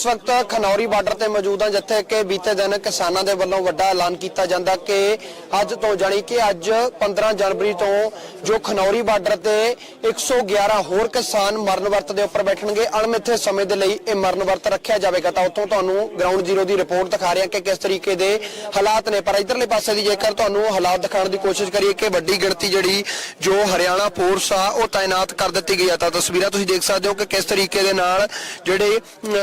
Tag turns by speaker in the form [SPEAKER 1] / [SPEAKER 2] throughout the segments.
[SPEAKER 1] ਇਸ ਵਕਤ ਖਨੌਰੀ ਬਾਰਡਰ ਤੇ ਮੌਜੂਦ ਹਾਂ ਜਿੱਥੇ ਕਿ ਬੀਤੇ ਦਿਨ ਕਿਸਾਨਾਂ ਦੇ ਵੱਲੋਂ ਵੱਡਾ ਐਲਾਨ ਕੀਤਾ ਜਾਂਦਾ ਕਿ ਅੱਜ ਤੋਂ ਜਾਣੀ ਕਿ ਅੱਜ 15 ਜਨਵਰੀ ਤੋਂ ਜੋ ਖਨੌਰੀ ਬਾਰਡਰ ਤੇ 111 ਹੋਰ ਕਿਸਾਨ ਮਰਨ ਵਰਤ ਦੇ ਉੱਪਰ ਬੈਠਣਗੇ ਅਣਮਿੱਥੇ ਸਮੇਂ ਦੇ ਲਈ ਇਹ ਮਰਨ ਵਰਤ ਰੱਖਿਆ ਜਾਵੇਗਾ। ਤਾਂ ਉੱਥੋਂ ਤੁਹਾਨੂੰ ਗਰਾਊਂਡ ਜ਼ੀਰੋ ਦੀ ਰਿਪੋਰਟ ਦਿਖਾ ਰਿਹਾ ਕਿ ਕਿਸ ਤਰੀਕੇ ਦੇ ਹਾਲਾਤ ਨੇ। ਪਰ ਇਧਰਲੇ ਪਾਸੇ ਦੀ ਜੇਕਰ ਤੁਹਾਨੂੰ ਹਾਲਾਤ ਦਿਖਾਉਣ ਦੀ ਕੋਸ਼ਿਸ਼ ਕਰੀਏ ਕਿ ਵੱਡੀ ਗਿਣਤੀ ਜਿਹੜੀ ਜੋ ਹਰਿਆਣਾ ਫੋਰਸ ਆ ਉਹ ਤਾਇਨਾਤ ਕਰ ਦਿੱਤੀ ਗਈ ਆ। ਤਾਂ ਤਸਵੀਰਾਂ ਤੁਸੀਂ ਦੇਖ ਸਕਦੇ ਹੋ ਕਿ ਕਿਸ ਤਰੀਕੇ ਦੇ ਨਾਲ ਜਿਹੜੇ ਅਮ,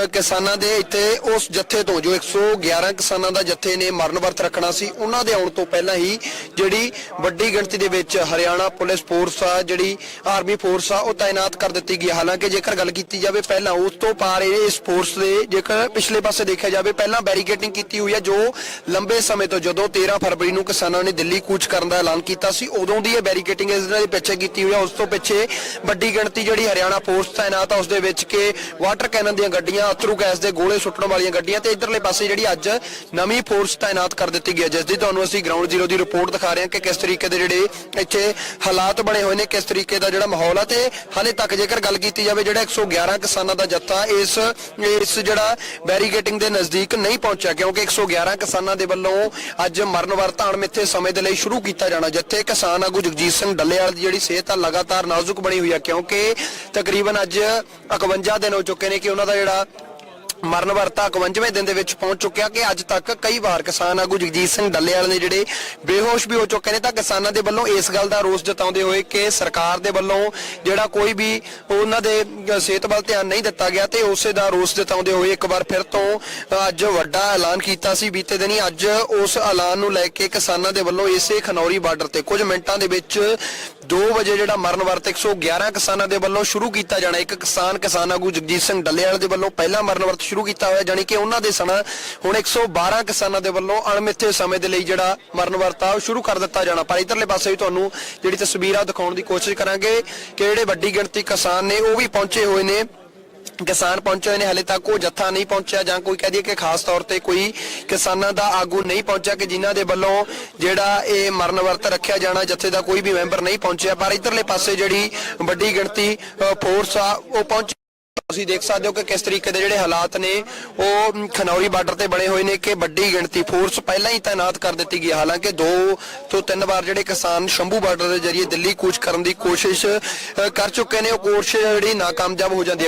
[SPEAKER 1] ਕਿਸਾਨਾਂ ਦੇ ਇੱਥੇ ਉਸ ਜੱਥੇ ਤੋਂ ਜੋ 111 ਕਿਸਾਨਾਂ ਦਾ ਜੱਥੇ ਨੇ ਮਰਨ ਵਰਤ ਰੱਖਣਾ ਸੀ, ਉਹਨਾਂ ਦੇ ਆਉਣ ਤੋਂ ਪਹਿਲਾਂ ਹੀ ਜਿਹੜੀ ਵੱਡੀ ਗਿਣਤੀ ਦੇ ਵਿੱਚ ਹਰਿਆਣਾ ਪੁਲਿਸ ਫੋਰਸ ਆ, ਜਿਹੜੀ ਆਰਮੀ ਫੋਰਸ ਆ, ਉਹ ਤਾਇਨਾਤ ਕਰ ਦਿੱਤੀ ਗਈ ਹਾਲਾਂਕਿ ਜੇਕਰ ਗੱਲ ਕੀਤੀ ਜਾਵੇ ਪਹਿਲਾਂ, ਉਸ ਤੋਂ ਪਾਰ ਇਹ ਇਸ ਫੋਰਸ ਦੇ ਜੇਕਰ ਪਿਛਲੇ ਪਾਸੇ ਦੇਖਿਆ ਜਾਵੇ, ਪਹਿਲਾਂ ਬੈਰੀਕੇਡਿੰਗ ਕੀਤੀ ਹੋਈ ਹੈ ਜੋ ਲੰਬੇ ਸਮੇਂ ਤੋਂ ਜਦੋਂ 13 ਫਰਵਰੀ ਨੂੰ ਕਿਸਾਨਾਂ ਨੇ ਦਿੱਲੀ ਕੂਚ ਕਰਨ ਦਾ ਐਲਾਨ ਕੀਤਾ ਸੀ, ਉਦੋਂ ਦੀ ਇਹ ਬੈਰੀਕੇਡਿੰਗ ਇਸ ਦੇ ਪਿੱਛੇ ਕੀਤੀ ਹੋਈ ਹੈ ਉਸ ਤੋਂ ਪਿੱਛੇ ਵੱਡੀ ਗਿਣਤੀ ਜਿਹੜੀ ਹਰਿਆਣਾ ਫੋਰਸ ਤਾਇਨਾਤ ਆ, ਉਸ ਦੇ ਵਿੱਚ ਕਿ ਵਾਟਰ ਕੈਨਨ ਦੀਆਂ ਗੱਡੀਆਂ, ਅਥਰੂ ਗੈਸ ਦੇ ਗੋਲੇ ਸੁੱਟਣ ਵਾਲੀਆਂ ਗੱਡੀਆਂ ਤੇ ਇਧਰਲੇ ਪਾਸੇ ਜਿਹੜੀ ਅੱਜ ਨਵੀਂ ਫੋਰਸ ਤਾਇਨਾਤ ਕਰ ਦਿੱਤੀ ਗਈ ਹੈ ਜਿਸ ਦੀ ਤੁਹਾਨੂੰ ਅਸੀਂ ਗਰਾਊਂਡ ਜ਼ੀਰੋ ਦੀ ਰਿਪੋਰਟ ਦਿਖਾ ਰਹੇ ਹਾਂ ਕਿ ਕਿਸ ਤਰੀਕੇ ਦੇ ਜਿਹੜੇ ਇੱਥੇ ਹਾਲਾਤ ਬਣੇ ਹੋਏ ਨੇ, ਕਿਸ ਤਰੀਕੇ ਦਾ ਜਿਹੜਾ ਮਾਹੌਲ ਆ ਤੇ ਹਾਲੇ ਤੱਕ ਜੇਕਰ ਗੱਲ ਕੀਤੀ ਜਾਵੇ ਜਿਹੜਾ 111 ਕਿਸਾਨਾਂ ਦਾ ਜੱਥਾ ਇਸ ਇਸ ਜਿਹੜਾ ਬੈਰੀਕੇਡਿੰਗ ਦੇ ਨਜ਼ਦੀਕ ਨਹੀਂ ਪਹੁੰਚਿਆ, ਕਿਉਂਕਿ 111 ਕਿਸਾਨਾਂ ਦੇ ਵੱਲੋਂ ਅੱਜ ਮਰਨ ਵਰਤ ਅਣਮਿੱਥੇ ਸਮੇਂ ਦੇ ਲਈ ਸ਼ੁਰੂ ਕੀਤਾ ਜਾਣਾ, ਜਿੱਥੇ ਕਿਸਾਨ ਆਗੂ ਜਗਜੀਤ ਸਿੰਘ ਡੱਲੇਵਾਲ ਦੀ ਜਿਹੜੀ ਸਿਹਤ ਆ ਲਗਾਤਾਰ ਨਾਜ਼ੁਕ ਬਣੀ ਹੋਈ ਆ, ਕਿਉਂਕਿ ਤਕਰੀਬਨ ਅੱਜ 51 ਦਿਨ ਹੋ ਚੁੱਕੇ ਨੇ ਕਿ ਉਹਨਾਂ ਦਾ ਜਿਹੜਾ ਮਰਨ ਵਰਤਾ 51ਵੇਂ ਦਿਨ ਦੇ ਵਿੱਚ ਪਹੁੰਚ ਚੁੱਕਿਆ ਕਿ ਅੱਜ ਤੱਕ ਕਈ ਵਾਰ ਕਿਸਾਨ ਆਗੂ ਜਗਜੀਤ ਸਿੰਘ ਡੱਲੇਵਾਲ ਨੇ ਜਿਹੜੇ ਬੇਹੋਸ਼ ਵੀ ਹੋ ਚੁੱਕੇ ਨੇ ਤਾਂ ਕਿਸਾਨਾਂ ਦੇ ਵੱਲੋਂ ਇਸ ਗੱਲ ਦਾ ਰੋਸ ਜਤਾਉਂਦੇ ਹੋਏ ਕਿ ਸਰਕਾਰ ਦੇ ਵੱਲੋਂ ਜਿਹੜਾ ਕੋਈ ਵੀ ਉਹਨਾਂ ਦੇ ਸਿਹਤ ਵੱਲ ਧਿਆਨ ਨਹੀਂ ਦਿੱਤਾ ਗਿਆ ਤੇ ਉਸੇ ਦਾ ਰੋਸ ਜਤਾਉਂਦੇ ਹੋਏ ਇੱਕ ਵਾਰ ਫਿਰ ਤੋਂ ਅੱਜ ਵੱਡਾ ਐਲਾਨ ਕੀਤਾ ਸੀ। ਬੀਤੇ ਦਿਨੀ ਅੱਜ ਉਸ ਐਲਾਨ ਨੂੰ ਲੈ ਕੇ ਕਿਸਾਨਾਂ ਦੇ ਵੱਲੋਂ ਇਸੇ ਖਨੌਰੀ ਬਾਰਡਰ ਤੇ ਕੁਝ ਮਿੰਟਾਂ ਦੇ ਵਿੱਚ 2 ਵਜੇ ਜਿਹੜਾ ਮਰਨ ਵਰਤ 111 ਕਿਸਾਨਾਂ ਦੇ ਵੱਲੋਂ ਸ਼ੁਰੂ ਕੀਤਾ ਜਾਣਾ। ਇੱਕ ਕਿਸਾਨ ਕਿਸਾਨ ਆਗੂ ਜਗਜੀਤ ਸਿੰਘ ਡੱਲੇਵਾਲ ਦੇ ਵੱਲੋਂ ਪਹਿਲਾ ਮਰਨ ਵਰਤ ਸ਼ੁਰੂ ਕੀਤਾ ਹੋਇਆ, ਜਾਣੀ ਕਿ ਉਹਨਾਂ ਦੇ ਸਣ ਹੁਣ 112 ਕਿਸਾਨਾਂ ਦੇ ਵੱਲੋਂ ਅਣਮਿੱਥੇ ਸਮੇਂ ਦੇ ਲਈ ਜਿਹੜਾ ਮਰਨ ਵਰਤ ਉਹ ਸ਼ੁਰੂ ਕਰ ਦਿੱਤਾ ਜਾਣਾ। ਪਰ ਇਧਰਲੇ ਪਾਸੇ ਵੀ ਤੁਹਾਨੂੰ ਜਿਹੜੀ ਤਸਵੀਰਾਂ ਦਿਖਾਉਣ ਦੀ ਕੋਸ਼ਿਸ਼ ਕਰਾਂਗੇ ਕਿ ਜਿਹੜੇ ਵੱਡੀ ਗਿਣਤੀ ਕਿਸਾਨ ਨੇ, ਉਹ ਵੀ ਪਹੁੰਚੇ ਹੋਏ ਨੇ। ਕਿਸਾਨ ਪਹੁੰਚੇ ਹੋਏ ਨੇ, ਹਲੇ ਤੱਕ ਉਹ ਜੱਥਾ ਨਹੀਂ ਪਹੁੰਚਿਆ ਜਾਂ ਕੋਈ ਕਹਿ ਦਈਏ ਕਿ ਖਾਸ ਤੌਰ ਤੇ ਕੋਈ ਕਿਸਾਨਾਂ ਦਾ ਆਗੂ ਨਹੀਂ ਪਹੁੰਚਿਆ ਕਿ ਜਿਨ੍ਹਾਂ ਦੇ ਵੱਲੋਂ ਜਿਹੜਾ ਇਹ ਮਰਨ ਵਰਤ ਰੱਖਿਆ ਜਾਣਾ, ਜੱਥੇ ਦਾ ਕੋਈ ਵੀ ਮੈਂਬਰ ਨਹੀਂ ਪਹੁੰਚਿਆ। ਪਰ ਇਧਰਲੇ ਪਾਸੇ ਜਿਹੜੀ ਵੱਡੀ ਗਿਣਤੀ ਫੋਰਸ ਆ, ਉਹ ਪਹੁੰਚ ਤੁਸੀਂ ਦੇਖ ਸਕਦੇ ਹੋ ਕਿ ਕਿਸ ਤਰੀਕੇ ਦੇ ਜਿਹੜੇ ਹਾਲਾਤ ਨੇ, ਉਹ ਖਨੌਰੀ ਬਾਰਡਰ ਤੇ ਬਣੇ ਹੋਏ ਨੇ ਕਿ ਵੱਡੀ ਗਿਣਤੀ ਫੋਰਸ ਪਹਿਲਾਂ ਹੀ ਤਾਇਨਾਤ ਕਰ ਦਿੱਤੀ ਗਈ ਹਾਲਾਂਕਿ ਦੋ ਤੋਂ ਤਿੰਨ ਵਾਰ ਜਿਹੜੇ ਕਿਸਾਨ ਸ਼ੰਭੂ ਬਾਰਡਰ ਦੇ ਜ਼ਰੀਏ ਦਿੱਲੀ ਕੂਚ ਕਰਨ ਦੀ ਕੋਸ਼ਿਸ਼ ਕਰ ਚੁੱਕੇ ਨੇ, ਉਹ ਕੋਸ਼ਿਸ਼ ਜਿਹੜੀ ਨਾਕਾਮਯਾਬ ਹੋ ਜਾਂਦੀ ਹੈ।